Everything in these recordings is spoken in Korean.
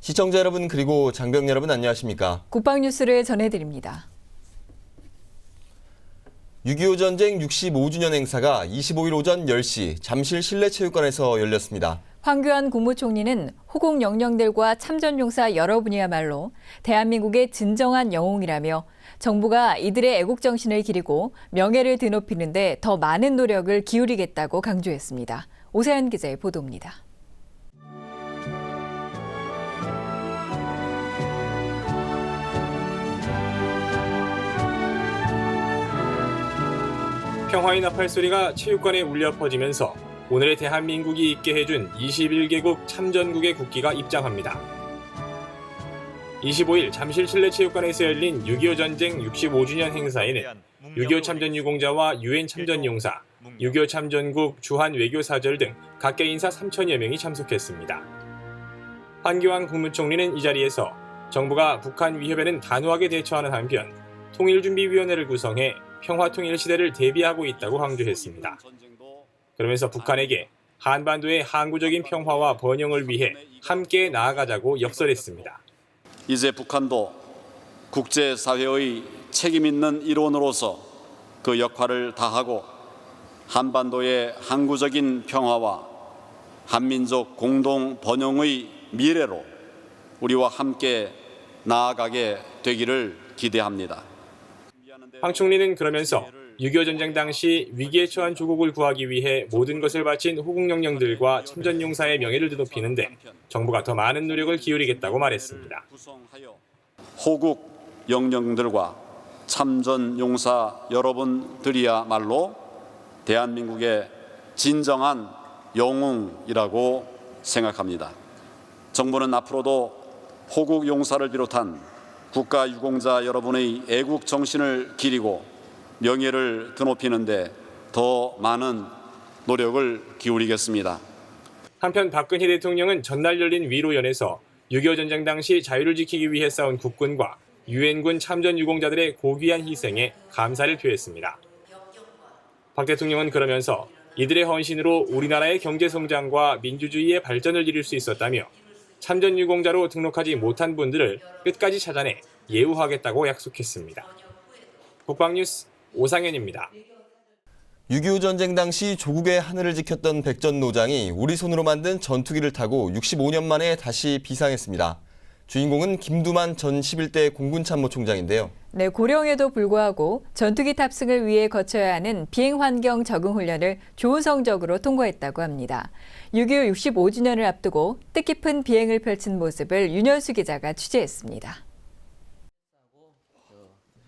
시청자 여러분 그리고 장병 여러분 안녕하십니까? 국방 뉴스를 전해드립니다. 6.25 전쟁 65주년 행사가 25일 오전 10시 잠실 실내체육관에서 열렸습니다. 황교안 국무총리는 호국 영령들과 참전용사 여러분이야말로 대한민국의 진정한 영웅이라며 정부가 이들의 애국 정신을 기리고 명예를 드높이는데 더 많은 노력을 기울이겠다고 강조했습니다. 오세현 기자의 보도입니다. 평화의 나팔 소리가 체육관에 울려 퍼지면서 오늘의 대한민국이 있게 해준 21개국 참전국의 국기가 입장합니다. 25일 잠실 실내체육관에서 열린 6.25 전쟁 65주년 행사에는 6.25 참전 유공자와 유엔 참전 용사, 6.25 참전국 주한 외교사절 등 각계 인사 3천여 명이 참석했습니다. 황교안 국무총리는 이 자리에서 정부가 북한 위협에는 단호하게 대처하는 한편 통일준비위원회를 구성해 평화통일 시대를 대비하고 있다고 강조했습니다. 그러면서 북한에게 한반도의 항구적인 평화와 번영을 위해 함께 나아가자고 역설했습니다. 이제 북한도 국제사회의 책임 있는 일원으로서 그 역할을 다하고 한반도의 항구적인 평화와 한민족 공동 번영의 미래로 우리와 함께 나아가게 되기를 기대합니다. 황 총리는 그러면서 6.25 전쟁 당시 위기에 처한 조국을 구하기 위해 모든 것을 바친 호국 영령들과 참전용사의 명예를 드높이는데 정부가 더 많은 노력을 기울이겠다고 말했습니다. 호국 영령들과 참전 용사 여러분들이야말로 대한민국의 진정한 영웅이라고 생각합니다. 정부는 앞으로도 호국 용사를 비롯한 국가 유공자 여러분의 애국 정신을 기리고 명예를 드높이는데 더 많은 노력을 기울이겠습니다. 한편 박근혜 대통령은 전날 열린 위로연에서 6.25 전쟁 당시 자유를 지키기 위해 싸운 국군과 유엔군 참전 유공자들의 고귀한 희생에 감사를 표했습니다. 박 대통령은 그러면서 이들의 헌신으로 우리나라의 경제 성장과 민주주의의 발전을 이룰 수 있었다며 참전 유공자로 등록하지 못한 분들을 끝까지 찾아내 예우하겠다고 약속했습니다. 국방뉴스 오상현입니다. 6.25 전쟁 당시 조국의 하늘을 지켰던 백전 노장이 우리 손으로 만든 전투기를 타고 65년 만에 다시 비상했습니다. 주인공은 김두만 전 11대 공군참모총장인데요. 네, 고령에도 불구하고 전투기 탑승을 위해 거쳐야 하는 비행 환경 적응 훈련을 좋은 성적으로 통과했다고 합니다. 6.25 65주년을 앞두고 뜻깊은 비행을 펼친 모습을 윤현수 기자가 취재했습니다.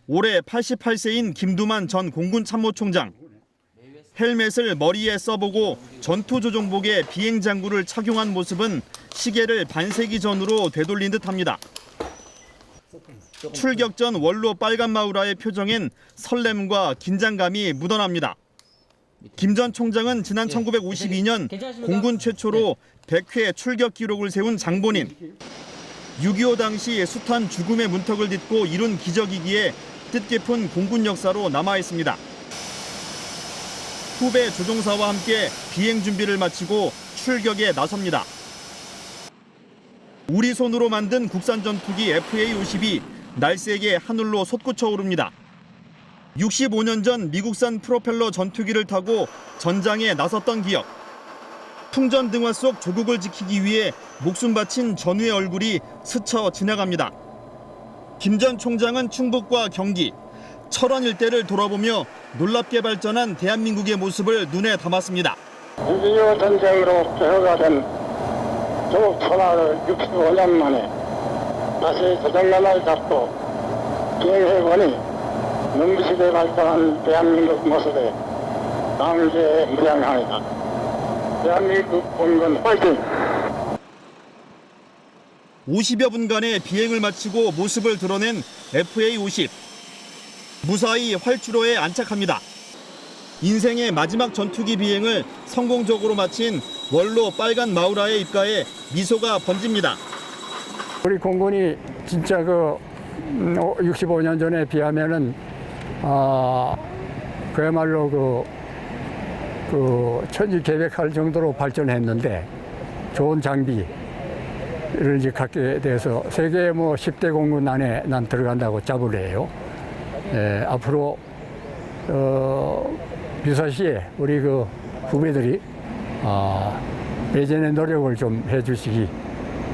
올해 88세인 김두만 전 공군 참모총장. 헬멧을 머리에 써보고 전투조종복에 비행 장구를 착용한 모습은 시계를 반세기 전으로 되돌린 듯합니다. 출격 전 원로 빨간 마우라의 표정엔 설렘과 긴장감이 묻어납니다. 김 전 총장은 지난 1952년 공군 최초로 100회 출격 기록을 세운 장본인. 6.25 당시 숱한 죽음의 문턱을 딛고 이룬 기적이기에 뜻깊은 공군 역사로 남아 있습니다. 후배 조종사와 함께 비행 준비를 마치고 출격에 나섭니다. 우리 손으로 만든 국산 전투기 FA-50이 날쌔게 하늘로 솟구쳐 오릅니다. 65년 전 미국산 프로펠러 전투기를 타고 전장에 나섰던 기억. 풍전 등화 속 조국을 지키기 위해 목숨 바친 전우의 얼굴이 스쳐 지나갑니다. 김 전 총장은 충북과 경기, 철원 일대를 돌아보며 놀랍게 발전한 대한민국의 모습을 눈에 담았습니다. 6.25 전쟁으로 저해가 된 조국 천하를 65년 만에 다시 조정면을 잡고 비행해보니 눈부시게 발전한 대한민국 모습에 감사에 무량합니다. 대한민국 공군 화이팅! 50여 분간의 비행을 마치고 모습을 드러낸 FA-50. 무사히 활주로에 안착합니다. 인생의 마지막 전투기 비행을 성공적으로 마친 원로 빨간 마우라의 입가에 미소가 번집니다. 우리 공군이 진짜 그 음, 65년 전에 비하면은 아, 그야말로 그, 그 천지 개백할 정도로 발전했는데 좋은 장비 를 이제 갖게 돼서 세계 뭐 10대 공군 안에 난 들어간다고 자부를 해요. 예, 앞으로 어, 유사시에 우리 그 후배들이 아, 예전의 노력을 좀 해주시기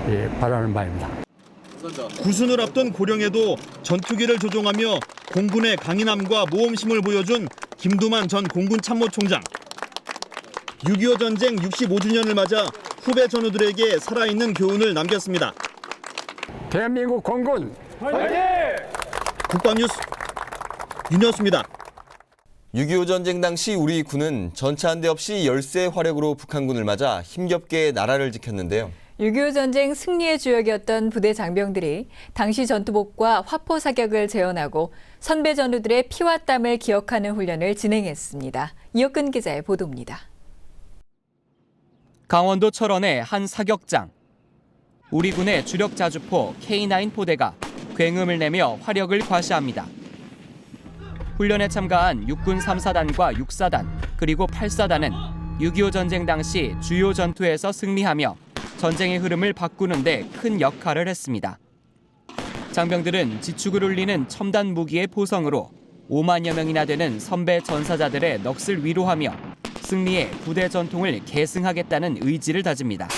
예, 바라는 바입니다. 구순을 앞둔 고령에도 전투기를 조종하며 공군의 강인함과 모험심을 보여준 김두만 전 공군 참모총장. 6.25 전쟁 65주년을 맞아 후배 전우들에게 살아있는 교훈을 남겼습니다. 대한민국 공군 국방뉴스 윤여수입니다. 6.25 전쟁 당시 우리 군은 전차 한 대 없이 열세 화력으로 북한군을 맞아 힘겹게 나라를 지켰는데요. 6.25 전쟁 승리의 주역이었던 부대 장병들이 당시 전투복과 화포 사격을 재현하고 선배 전우들의 피와 땀을 기억하는 훈련을 진행했습니다. 이혁근 기자의 보도입니다. 강원도 철원의 한 사격장. 우리 군의 주력 자주포 K9 포대가 굉음을 내며 화력을 과시합니다. 훈련에 참가한 육군 3사단과 6사단 그리고 8사단은 6.25 전쟁 당시 주요 전투에서 승리하며 전쟁의 흐름을 바꾸는 데 큰 역할을 했습니다. 장병들은 지축을 울리는 첨단 무기의 포성으로 5만여 명이나 되는 선배 전사자들의 넋을 위로하며 승리의 부대 전통을 계승하겠다는 의지를 다집니다.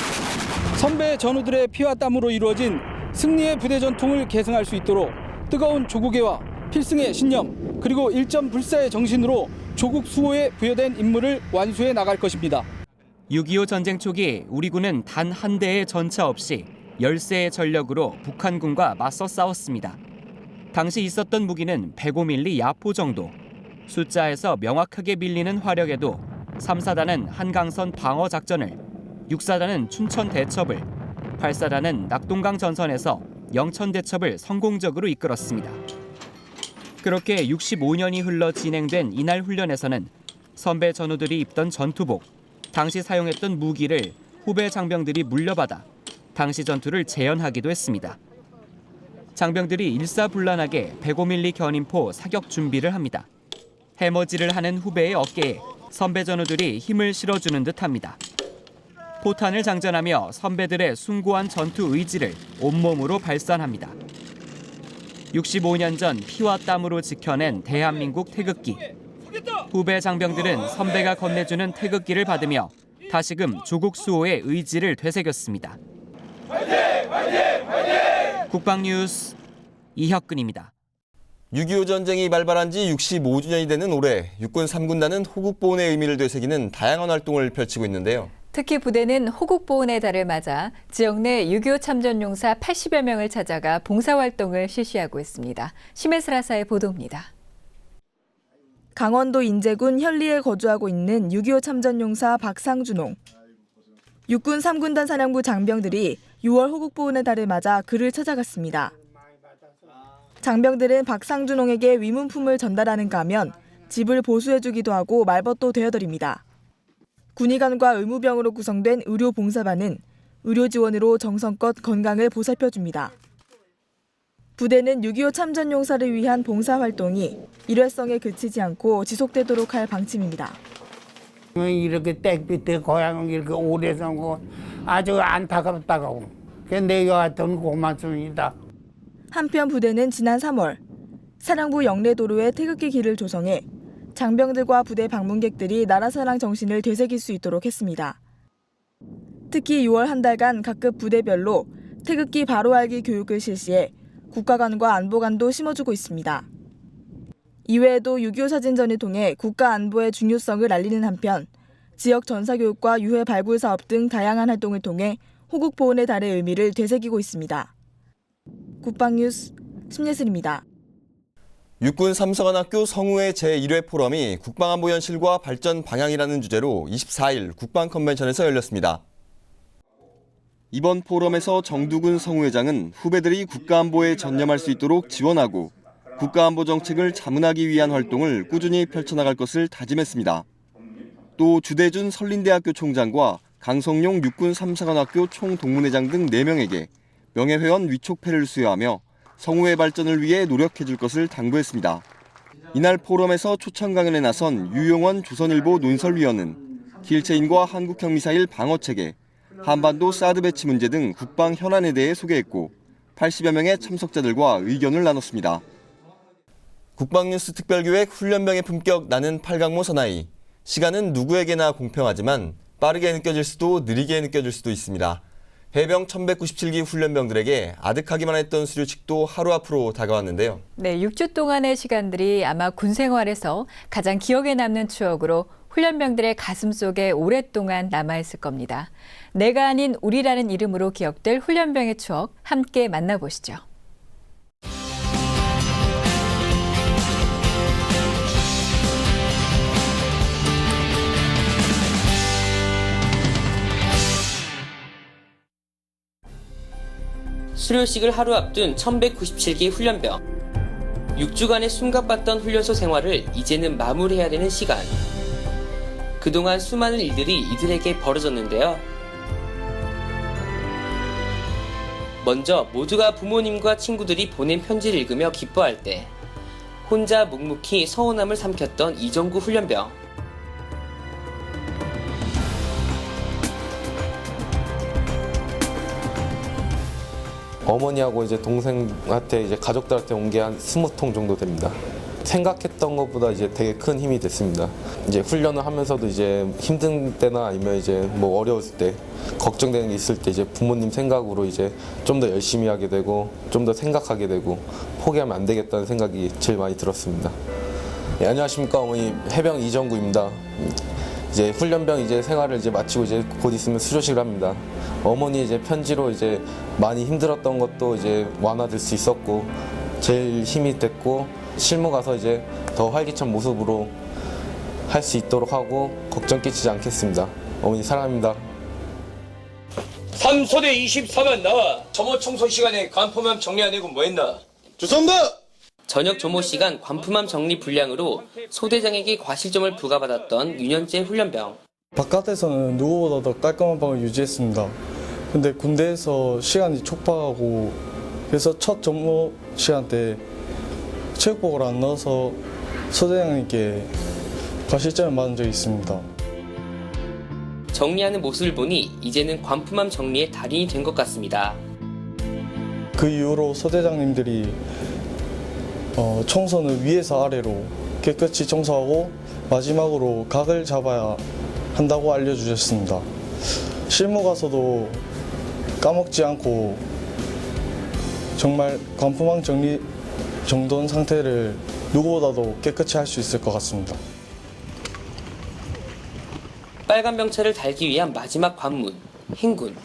선배 전우들의 피와 땀으로 이루어진 승리의 부대 전통을 계승할 수 있도록 뜨거운 조국애와 필승의 신념 그리고 일점 불사의 정신으로 조국 수호에 부여된 임무를 완수해 나갈 것입니다. 6.25 전쟁 초기 우리 군은 단 한 대의 전차 없이 열세의 전력으로 북한군과 맞서 싸웠습니다. 당시 있었던 무기는 105mm 야포 정도. 숫자에서 명확하게 밀리는 화력에도 3사단은 한강선 방어 작전을, 6사단은 춘천 대첩을, 8사단은 낙동강 전선에서 영천 대첩을 성공적으로 이끌었습니다. 그렇게 65년이 흘러 진행된 이날 훈련에서는 선배 전우들이 입던 전투복, 당시 사용했던 무기를 후배 장병들이 물려받아 당시 전투를 재현하기도 했습니다. 장병들이 일사불란하게 105mm 견인포 사격 준비를 합니다. 해머지를 하는 후배의 어깨에 선배 전우들이 힘을 실어주는 듯합니다. 포탄을 장전하며 선배들의 숭고한 전투 의지를 온몸으로 발산합니다. 65년 전 피와 땀으로 지켜낸 대한민국 태극기. 후배 장병들은 선배가 건네주는 태극기를 받으며 다시금 조국 수호의 의지를 되새겼습니다. 국방뉴스 이혁근입니다. 6.25 전쟁이 발발한 지 65주년이 되는 올해 육군 3군단은 호국보훈의 의미를 되새기는 다양한 활동을 펼치고 있는데요. 특히 부대는 호국보훈의 달을 맞아 지역 내 6.25 참전용사 80여 명을 찾아가 봉사활동을 실시하고 있습니다. 심해스라사의 보도입니다. 강원도 인제군 현리에 거주하고 있는 6.25 참전용사 박상준홍. 육군 3군단 사령부 장병들이 6월 호국보훈의 달을 맞아 그를 찾아갔습니다. 장병들은 박상준홍에게 위문품을 전달하는 가면 집을 보수해주기도 하고 말벗도 되어드립니다. 군의관과 의무병으로 구성된 의료봉사반은 의료 지원으로 정성껏 건강을 보살펴줍니다. 부대는 6.25 참전 용사를 위한 봉사활동이 일회성에 그치지 않고 지속되도록 할 방침입니다. 이렇게 땡빛에 고향을 이렇게 오래 산거 아주 안타깝다고. 그 내가 같은 고맙습니다. 한편 부대는 지난 3월 사령부 영내도로에 태극기 길을 조성해 장병들과 부대 방문객들이 나라사랑 정신을 되새길 수 있도록 했습니다. 특히 6월 한 달간 각급 부대별로 태극기 바로 알기 교육을 실시해 국가관과 안보관도 심어주고 있습니다. 이외에도 6.25 사진전을 통해 국가 안보의 중요성을 알리는 한편 지역 전사 교육과 유해 발굴 사업 등 다양한 활동을 통해 호국 보훈의 달의 의미를 되새기고 있습니다. 국방뉴스 심예슬입니다. 육군 삼성관학교 성우의 제1회 포럼이 국방안보 현실과 발전 방향이라는 주제로 24일 국방 컨벤션에서 열렸습니다. 이번 포럼에서 정두근 성우회장은 후배들이 국가안보에 전념할 수 있도록 지원하고 국가안보 정책을 자문하기 위한 활동을 꾸준히 펼쳐나갈 것을 다짐했습니다. 또 주대준 설린대학교 총장과 강성용 육군 삼사관학교 총동문회장 등 4명에게 명예회원 위촉패를 수여하며 성우의 발전을 위해 노력해 줄 것을 당부했습니다. 이날 포럼에서 초청 강연에 나선 유용원 조선일보 논설위원은 길체인과 한국형 미사일 방어 체계, 한반도 사드 배치 문제 등 국방 현안에 대해 소개했고 80여 명의 참석자들과 의견을 나눴습니다. 국방뉴스 특별기획 훈련병의 품격 나는 팔강모 사나이. 시간은 누구에게나 공평하지만 빠르게 느껴질 수도 느리게 느껴질 수도 있습니다. 해병 1197기 훈련병들에게 아득하기만 했던 수료식도 하루 앞으로 다가왔는데요. 네, 6주 동안의 시간들이 아마 군 생활에서 가장 기억에 남는 추억으로 훈련병들의 가슴 속에 오랫동안 남아있을 겁니다. 내가 아닌 우리라는 이름으로 기억될 훈련병의 추억 함께 만나보시죠. 수료식을 하루 앞둔 1197기 훈련병. 6주간의 숨가빴던 훈련소 생활을 이제는 마무리해야 되는 시간. 그동안 수많은 일들이 이들에게 벌어졌는데요. 먼저 모두가 부모님과 친구들이 보낸 편지를 읽으며 기뻐할 때 혼자 묵묵히 서운함을 삼켰던 이정구 훈련병. 어머니하고 이제 동생한테 이제 가족들한테 온 게 한 스무 통 정도 됩니다. 생각했던 것보다 이제 되게 큰 힘이 됐습니다. 이제 훈련을 하면서도 이제 힘든 때나 아니면 이제 뭐 어려웠을 때 걱정되는 게 있을 때 이제 부모님 생각으로 이제 좀 더 열심히 하게 되고 좀 더 생각하게 되고 포기하면 안 되겠다는 생각이 제일 많이 들었습니다. 예, 안녕하십니까 어머니 해병 이정구입니다. 이제 훈련병 이제 생활을 이제 마치고 이제 곧 있으면 수료식을 합니다. 어머니 이제 편지로 이제 많이 힘들었던 것도 이제 완화될 수 있었고 제일 힘이 됐고 실무 가서 이제 더 활기찬 모습으로 할 수 있도록 하고 걱정 끼치지 않겠습니다. 어머니 사랑합니다. 3소대 24만 나와 점호 청소 시간에 간포만 정리 안 해고 뭐 했나? 저녁 조모 시간 관품함 정리 불량으로 소 대장에게 과실점을 부과받았던 유년제 훈련병. 바깥에서는 누구보다 더 깔끔한 방을 유지했습니다. 근데 군대에서 시간이 촉박하고 그래서 첫 전무 시간 때 체육복을 안 넣어서 소대장님께 과실점을 맞은 적이 있습니다. 정리하는 모습을 보니 이제는 관품함 정리의 달인이 된 것 같습니다. 그 이후로 소대장님들이 어, 청소는 위에서 아래로 깨끗이 청소하고 마지막으로 각을 잡아야 한다고 알려주셨습니다. 실무 가서도 까먹지 않고 정말 관품왕 정리 정돈 상태를 누구보다도 깨끗이 할 수 있을 것 같습니다. 빨간 병차를 달기 위한 마지막 관문, 행군.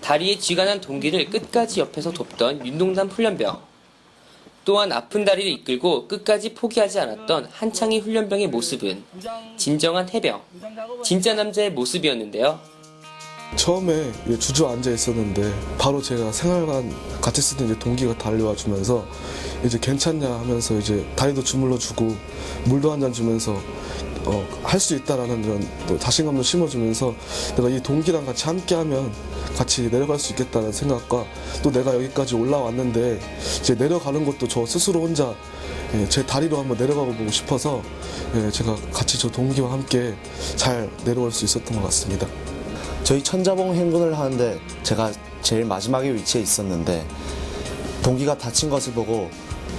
다리에 쥐가 난 동기를 끝까지 옆에서 돕던 윤동단 훈련병. 또한 아픈 다리를 이끌고 끝까지 포기하지 않았던 한창희 훈련병의 모습은 진정한 해병, 진짜 남자의 모습이었는데요. 처음에 주저앉아 있었는데 바로 제가 생활관 같이 쓰던 이제 동기가 달려와 주면서 이제 괜찮냐 하면서 이제 다리도 주물러 주고 물도 한 잔 주면서 어, 할 수 있다라는 이런 또 자신감도 심어주면서 내가 이 동기랑 같이 함께하면 같이 내려갈 수 있겠다는 생각과 또 내가 여기까지 올라왔는데 이제 내려가는 것도 저 스스로 혼자 예, 제 다리로 한번 내려가 보고 싶어서 예, 제가 같이 저 동기와 함께 잘 내려올 수 있었던 것 같습니다. 저희 천자봉 행군을 하는데 제가 제일 마지막에 위치해 있었는데 동기가 다친 것을 보고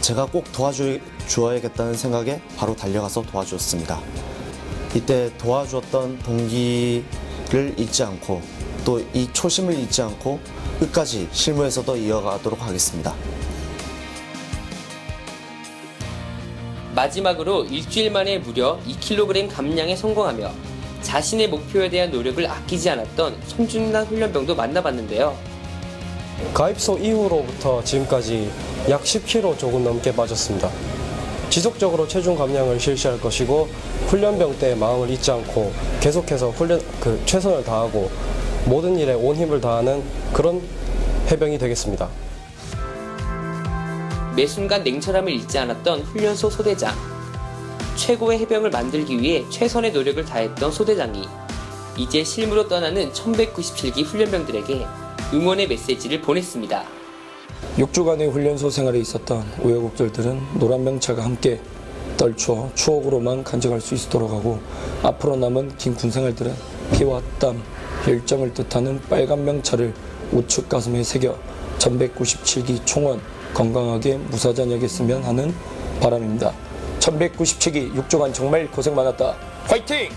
제가 꼭 도와주어야겠다는 생각에 바로 달려가서 도와주었습니다. 이때 도와주었던 동기를 잊지 않고 또 이 초심을 잊지 않고 끝까지 실무에서도 이어가도록 하겠습니다. 마지막으로 일주일 만에 무려 2kg 감량에 성공하며 자신의 목표에 대한 노력을 아끼지 않았던 손준남 훈련병도 만나봤는데요. 가입소 이후로부터 지금까지 약 10kg 조금 넘게 빠졌습니다. 지속적으로 체중 감량을 실시할 것이고 훈련병 때 마음을 잊지 않고 계속해서 훈련 그 최선을 다하고 모든 일에 온 힘을 다하는 그런 해병이 되겠습니다. 매 순간 냉철함을 잃지 않았던 훈련소 소대장. 최고의 해병을 만들기 위해 최선의 노력을 다했던 소대장이 이제 실무로 떠나는 1197기 훈련병들에게 응원의 메시지를 보냈습니다. 6주간의 훈련소 생활에 있었던 우여곡절들은 노란 명찰과 함께 떨쳐 추억으로만 간직할 수 있도록 하고 앞으로 남은 긴 군생활들은 피와 땀, 열정을 뜻하는 빨간 명찰을 우측 가슴에 새겨 1197기 총원 건강하게 무사전역했으면 하는 바람입니다. 1197기 6주간 정말 고생 많았다. 화이팅!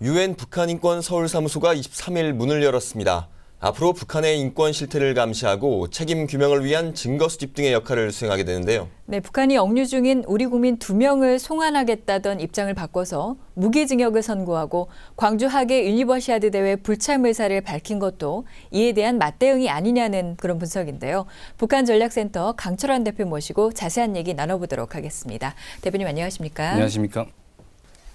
유엔 북한 인권 서울 사무소가 23일 문을 열었습니다. 앞으로 북한의 인권 실태를 감시하고 책임 규명을 위한 증거 수집 등의 역할을 수행하게 되는데요. 네, 북한이 억류 중인 우리 국민 두 명을 송환하겠다던 입장을 바꿔서 무기징역을 선고하고 광주 하계 유니버시아드 대회 불참 의사를 밝힌 것도 이에 대한 맞대응이 아니냐는 그런 분석인데요. 북한 전략센터 강철환 대표 모시고 자세한 얘기 나눠보도록 하겠습니다. 대표님 안녕하십니까? 안녕하십니까?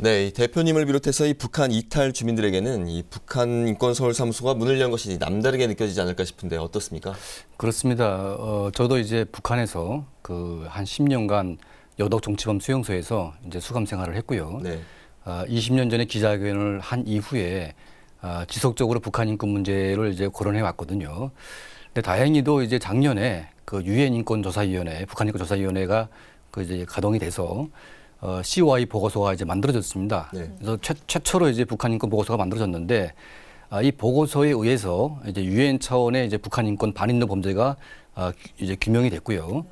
네, 이 대표님을 비롯해서 이 북한 이탈 주민들에게는 이 북한 인권 서울 사무소가 문을 연 것이 남다르게 느껴지지 않을까 싶은데 어떻습니까? 그렇습니다. 어, 저도 이제 북한에서 그 한 10년간 여덕 정치범 수용소에서 이제 수감 생활을 했고요. 네. 아, 20년 전에 기자회견을 한 이후에 아, 지속적으로 북한 인권 문제를 이제 거론해 왔거든요. 근데 다행히도 이제 작년에 그 유엔 인권 조사위원회, 북한 인권 조사위원회가 그 이제 가동이 돼서 어, COI 보고서가 이제 만들어졌습니다. 네. 그래서 최, 최초로 이제 북한 인권 보고서가 만들어졌는데 아, 이 보고서에 의해서 이제 유엔 차원의 이제 북한 인권 반인도 범죄가 아, 이제 규명이 됐고요.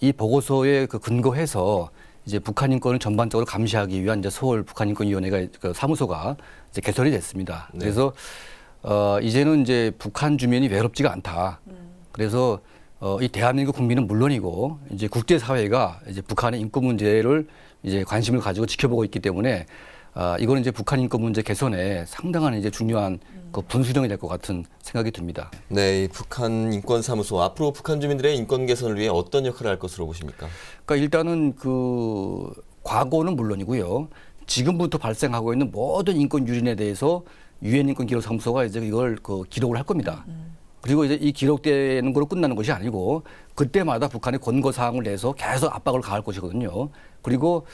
이 보고서에 그 근거해서 이제 북한 인권을 전반적으로 감시하기 위한 이제 서울 북한 인권위원회가 그 사무소가 이제 개설이 됐습니다. 네. 그래서 어, 이제는 이제 북한 주민이 외롭지가 않다. 그래서 어, 이 대한민국 국민은 물론이고 이제 국제 사회가 이제 북한의 인권 문제를 이제 관심을 가지고 지켜보고 있기 때문에 아, 이거는 이제 북한 인권 문제 개선에 상당한 이제 중요한 그 분수령이 될 것 같은 생각이 듭니다. 네, 이 북한 인권 사무소 앞으로 북한 주민들의 인권 개선을 위해 어떤 역할을 할 것으로 보십니까? 그러니까 일단은 그 과거는 물론이고요. 지금부터 발생하고 있는 모든 인권 유린에 대해서 유엔 인권 기록 사무소가 이제 이걸 그 기록을 할 겁니다. 그리고 이제 이 기록되는 걸로 끝나는 것이 아니고 그때마다 북한의 권고 사항을 내서 계속 압박을 가할 것이거든요. 그리고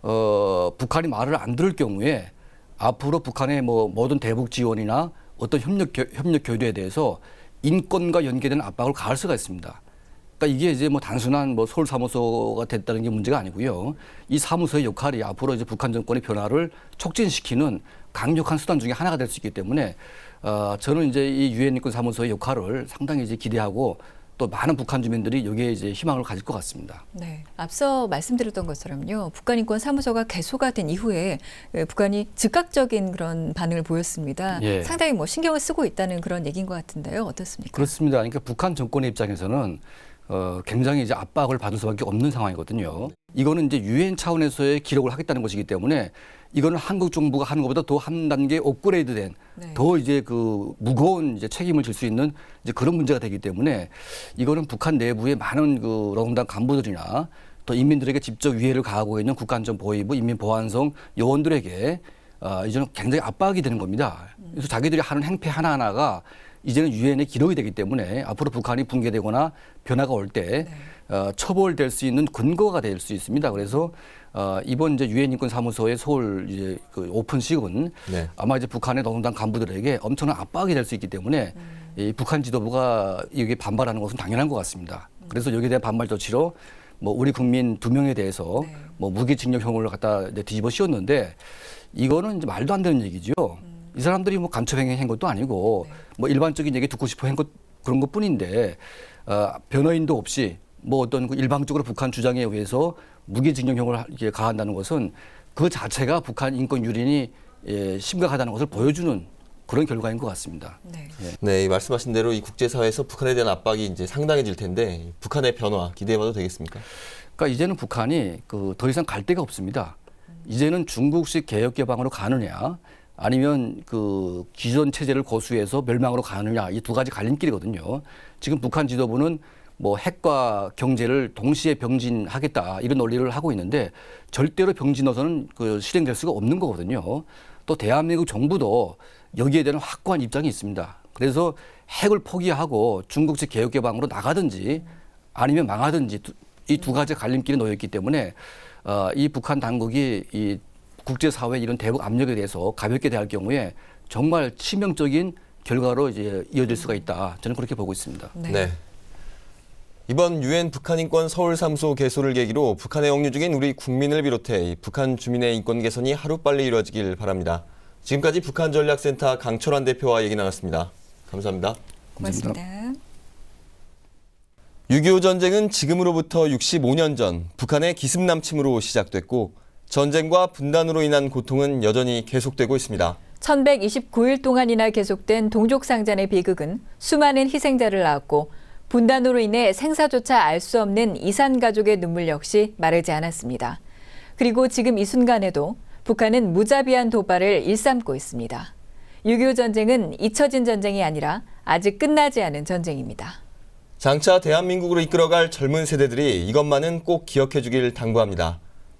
어 북한이 말을 안 들을 경우에 앞으로 북한의 뭐 모든 대북 지원이나 어떤 협력 교, 협력 교류에 대해서 인권과 연계된 압박을 가할 수가 있습니다. 그러니까 이게 이제 뭐 단순한 뭐 서울 사무소가 됐다는 게 문제가 아니고요. 이 사무소의 역할이 앞으로 이제 북한 정권의 변화를 촉진시키는 강력한 수단 중에 하나가 될 수 있기 때문에 어, 저는 이제 이 유엔 인권 사무소의 역할을 상당히 이제 기대하고 또 많은 북한 주민들이 여기에 이제 희망을 가질 것 같습니다. 네. 앞서 말씀드렸던 것처럼요. 북한 인권 사무소가 개소가 된 이후에 예, 북한이 즉각적인 그런 반응을 보였습니다. 예. 상당히 뭐 신경을 쓰고 있다는 그런 얘기인 것 같은데요. 어떻습니까? 그렇습니다. 그러니까 북한 정권의 입장에서는 어, 굉장히 이제 압박을 받을 수밖에 없는 상황이거든요. 이거는 이제 유엔 차원에서의 기록을 하겠다는 것이기 때문에 이거는 한국 정부가 하는 것보다 더 한 단계 업그레이드된 네. 더 이제 그 무거운 이제 책임을 질 수 있는 이제 그런 문제가 되기 때문에 이거는 북한 내부의 많은 그 노동당 간부들이나 또 인민들에게 직접 위해를 가하고 있는 국가안전보위부, 인민보안성 요원들에게 어, 이제는 굉장히 압박이 되는 겁니다. 그래서 자기들이 하는 행패 하나하나가 이제는 유엔에 기록이 되기 때문에 앞으로 북한이 붕괴되거나 변화가 올때 어, 처벌될 수 있는 근거가 될 수 있습니다. 그래서 어, 이번 이제 유엔 인권 사무소의 서울 이제 그 오픈식은 네. 아마 이제 북한의 노동당 간부들에게 엄청난 압박이 될 수 있기 때문에 이 북한 지도부가 여기에 반발하는 것은 당연한 것 같습니다. 그래서 여기에 대한 반발 조치로 뭐 우리 국민 두 명에 대해서 뭐 무기징역형을 갖다 뒤집어 씌웠는데 이거는 이제 말도 안 되는 얘기죠. 이 사람들이 뭐 간첩행위 한 것도 아니고 뭐 일반적인 얘기 듣고 싶어 한 것 그런 것 뿐인데 어, 변호인도 없이 뭐 어떤 그 일방적으로 북한 주장에 의해서 무기징역형을 하- 이렇게 가한다는 것은 그 자체가 북한 인권 유린이 예, 심각하다는 것을 보여주는 그런 결과인 것 같습니다. 네. 네, 이 말씀하신 대로 이 국제사회에서 북한에 대한 압박이 이제 상당해질 텐데 북한의 변화 기대해봐도 되겠습니까? 그러니까 이제는 북한이 그 더 이상 갈 데가 없습니다. 이제는 중국식 개혁 개방으로 가느냐 아니면 그 기존 체제를 고수해서 멸망으로 가느냐 이 두 가지 갈림길이거든요. 지금 북한 지도부는 뭐 핵과 경제를 동시에 병진하겠다 이런 논리를 하고 있는데 절대로 병진어서는 그 실행될 수가 없는 거거든요. 또 대한민국 정부도 여기에 대한 확고한 입장이 있습니다. 그래서 핵을 포기하고 중국식 개혁 개방으로 나가든지 아니면 망하든지 이 두 가지 갈림길에 놓여 있기 때문에 어, 이 북한 당국이 이 국제사회 이런 대북 압력에 대해서 가볍게 대할 경우에 정말 치명적인 결과로 이제 이어질 수가 있다. 저는 그렇게 보고 있습니다. 네. 이번 유엔 북한 인권 서울 사무소 개소를 계기로 북한에 억류 중인 우리 국민을 비롯해 이 북한 주민의 인권 개선이 하루빨리 이루어지길 바랍니다. 지금까지 북한 전략센터 강철환 대표와 얘기 나눴습니다. 감사합니다. 고맙습니다. 6.25 전쟁은 지금으로부터 65년 전 북한의 기습 남침으로 시작됐고 전쟁과 분단으로 인한 고통은 여전히 계속되고 있습니다. 1129일 동안이나 계속된 동족상잔의 비극은 수많은 희생자를 낳았고 분단으로 인해 생사조차 알 수 없는 이산 가족의 눈물 역시 마르지 않았습니다. 그리고 지금 이 순간에도 북한은 무자비한 도발을 일삼고 있습니다. 6.25 전쟁은 잊혀진 전쟁이 아니라 아직 끝나지 않은 전쟁입니다. 장차 대한민국으로 이끌어갈 젊은 세대들이 이것만은 꼭 기억해 주길 당부합니다.